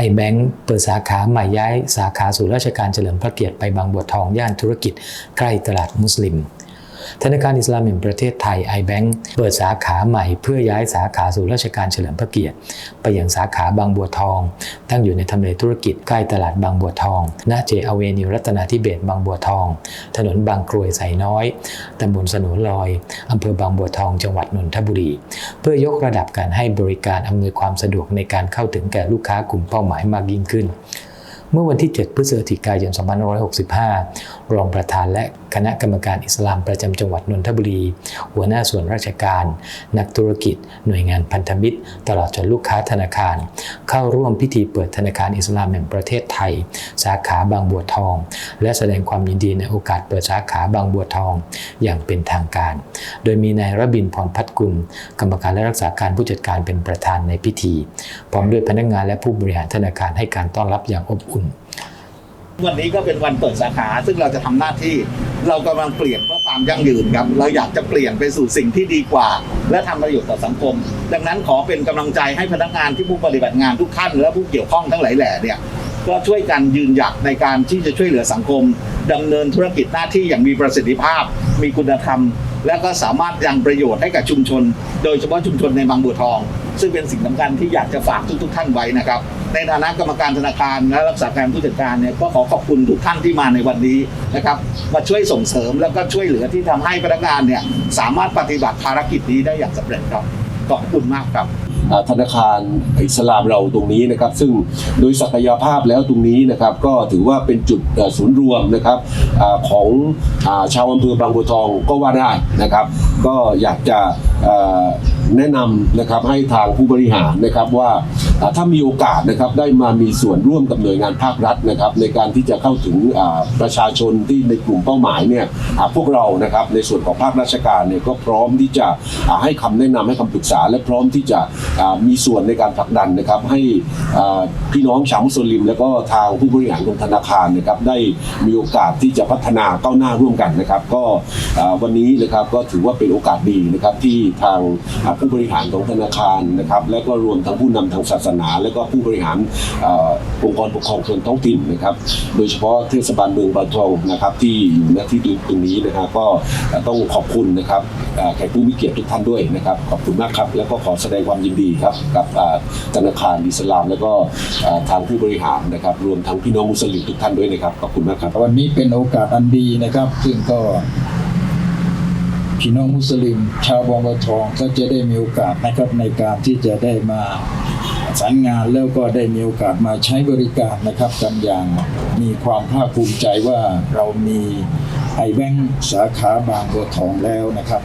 ไอแบงค์เปิดสาขาใหม่ย้ายสาขาสู่ราชการเฉลิมพระเกียรติไปบางบัวทองย่านธุรกิจใกล้ตลาดมุสลิม ธนาคารอิสลามแห่งประเทศไทย iBank เปิดสาขาใหม่เพื่อย้ายสาขาสู่ราชการเฉลิมพระเกียรติ ไปยังสาขาบางบัวทอง ตั้งอยู่ในทำเลธุรกิจใกล้ตลาดบางบัวทองหน้าเจอเวนิวรัตนาธิเบศบางบัวทอง ถนนบางกรวยไสน้อยตำบลสนุนลอยอำเภอบางบัวทองจังหวัดนนทบุรี เพื่อยกระดับการให้บริการอำนวยความสะดวกในการเข้าถึงแก่ลูกค้ากลุ่มเป้าหมายมากยิ่งขึ้นเมื่อวันที่ 7 พฤศจิกายน 2565 รองประธานและ คณะกรรมการอิสลามประจำจังหวัดนนทบุรี หัวหน้าส่วนราชการ นักธุรกิจ หน่วยงานพันธมิตร ตลอดจนลูกค้าธนาคาร เข้าร่วมพิธีเปิดธนาคารอิสลามแห่งประเทศไทย สาขาบางบัวทอง และแสดงความยินดีในโอกาสเปิดสาขาบางบัวทอง อย่างเป็นทางการ โดยมีนายรบินพรพัฒกุล กรรมการและรักษาการผู้จัดการเป็นประธานในพิธี พร้อมด้วยพนักงานและผู้บริหารธนาคารให้การต้อนรับอย่างอบอุ่นวันนี้ก็เป็นวันเปิดสาขา ซึ่งเราจะทำหน้าที่ เรากำลังเปลี่ยนเพื่อความยั่งยืนครับ เราอยากจะเปลี่ยนไปสู่สิ่งที่ดีกว่า และทำประโยชน์ต่อสังคม ดังนั้นขอเป็นกำลังใจให้พนักงานที่ผู้ปฏิบัติงานทุกท่านและผู้เกี่ยวข้องทั้งหลายแหล่เนี่ยก็ช่วยกันยืนหยัดในการที่จะช่วยเหลือสังคมดำเนินธุรกิจหน้าที่อย่างมีประสิทธิภาพ มีคุณธรรม และก็สามารถยังประโยชน์ให้กับชุมชน โดยเฉพาะชุมชนในบางบัวทอง ซึ่งเป็นสิ่งสำคัญที่อยากจะฝากทุกๆท่านไว้นะครับ ในฐานะกรรมการธนาคารและรักษาการผู้จัดการเนี่ยก็ขอขอบคุณทุกท่านที่มาในวันนี้นะครับมาช่วยส่งเสริมแล้วก็ช่วยเหลือที่ทำให้พนักงานเนี่ยสามารถปฏิบัติภารกิจนี้ได้อย่างสำเร็จครับขอบคุณมากครับธนาคารอิสลามเราตรงนี้นะครับ ซึ่งโดยศักยภาพแล้วตรงนี้นะครับ ก็ถือว่าเป็นจุดศูนย์รวมนะครับของชาวอำเภอบางบัวทองก็ว่าได้นะครับ ก็อยากจะแนะนำนะครับให้ทางผู้บริหารนะครับว่าถ้ามีโอกาสนะครับได้มามีส่วนร่วมกับหน่วยงานภาครัฐนะครับในการที่จะเข้าถึงประชาชนที่ในกลุ่มเป้าหมายเนี่ยพวกเรานะครับในส่วนของภาคราชการเนี่ยก็พร้อมที่จะให้คำแนะนำให้คำปรึกษา และพร้อมที่จะมีส่วนในการผลักดันนะครับให้พี่น้องชาวมุสลิม แล้วก็ทางผู้บริหารของธนาคารนะครับได้มีโอกาสที่จะพัฒนาก้าวหน้าร่วมกันนะครับ ก็วันนี้นะครับก็ถือว่าเป็นโอกาสดีนะครับที่ทางผู้บริหารของธนาคารนะครับและก็รวมทั้งผู้นำทางศาสนา และก็ผู้บริหารองค์กรปกครองส่วนท้องถิ่นนะครับ โดยเฉพาะเทศบาลเมืองบางทองนะครับที่อยู่ณที่ตรงนี้นะฮะก็ต้องขอบคุณนะครับแขกผู้มีเกียรติทุกท่านด้วยนะครับ ขอบคุณมากครับ แล้วก็ขอแสดงความยินดีครับกับธนาคารอิสลาม แล้วก็ทางผู้บริหารนะครับ รวมทั้งพี่น้องมุสลิมทุกท่านด้วยนะครับขอบคุณมากครับ วันนี้เป็นโอกาสอันดีนะครับ ซึ่งก็ พี่น้องมุสลิม ชาวบางบัวทองก็จะได้มีโอกาสนะครับในการที่จะได้มาสานงานแล้วก็ได้มีโอกาสมาใช้บริการนะครับกันอย่างมีความภาคภูมิใจว่าเรามีไอแบงสาขาบางบัวทองแล้วนะครับ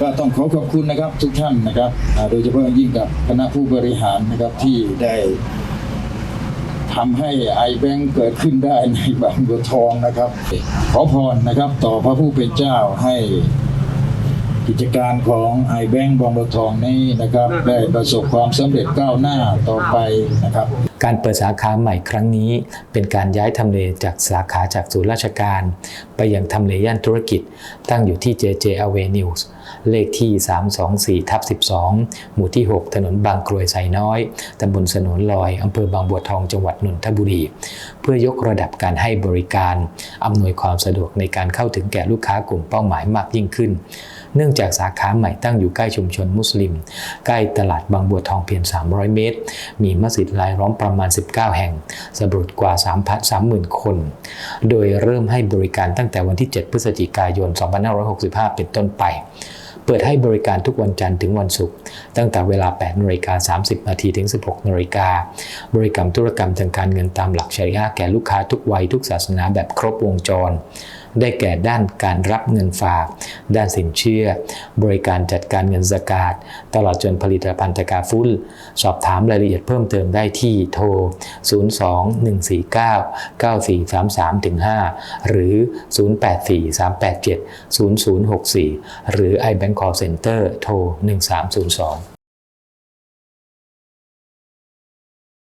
ก็ต้องขอขอบคุณนะครับทุกท่านนะครับ โดยเฉพาะยิ่งกับคณะผู้บริหารนะครับที่ได้ทำให้ไอแบงเกิดขึ้นได้ในบางบัวทองนะครับ ขอพรนะครับต่อพระผู้เป็นเจ้าให้ กิจการของไอแบงก์บางบัวทองนี้นะครับ ได้ประสบความสำเร็จก้าวหน้าต่อไปนะครับ การเปิดสาขาใหม่ครั้งนี้ เป็นการย้ายทำเลจากสาขาจากศูนย์ราชการ ไปยังทำเลย่านธุรกิจ ตั้งอยู่ที่ JJ Avenue เลขที่ 324ทับ12 หมู่ที่ 6 ถนนบางกรวยไซน้อย ตำบลสนนลอย อำเภอบางบัวทอง จังหวัดนนทบุรี เพื่อยกระดับการให้บริการ อำนวยความสะดวกในการเข้าถึงแก่ลูกค้ากลุ่มเป้าหมายมากยิ่งขึ้น เนื่องจากสาขาใหม่ตั้งอยู่ใกล้ชุมชนมุสลิม ใกล้ตลาดบางบัวทองเพียง 300 เมตร มีมัสยิดรายล้อมประมาณ 19 แห่งสำรวจกว่า 3,30,000 คน โดยเริ่มให้บริการตั้งแต่วันที่ 7 พฤศจิกายน 2565 เป็นต้นไป เปิดให้บริการทุกวันจันทร์ถึงวันศุกร์ตั้งแต่เวลา 8นาฬิกา30 นาทีถึง 16นาฬิกาบริการธุรกรรมทางการเงินตามหลักชริอะห์แก่ลูกค้าทุกวัยทุกศาสนาแบบครบวงจร ได้แก่ด้านการรับเงินฝาก ด้านสินเชื่อ บริการจัดการเงินสกาดตลอดจนผลิตภัณฑ์ตะกาฟุลสอบถามรายละเอียดเพิ่มเติมได้ที่โทร 02-149-9433-5 หรือ 0843870064 หรือ iBank Call Center โทร 1302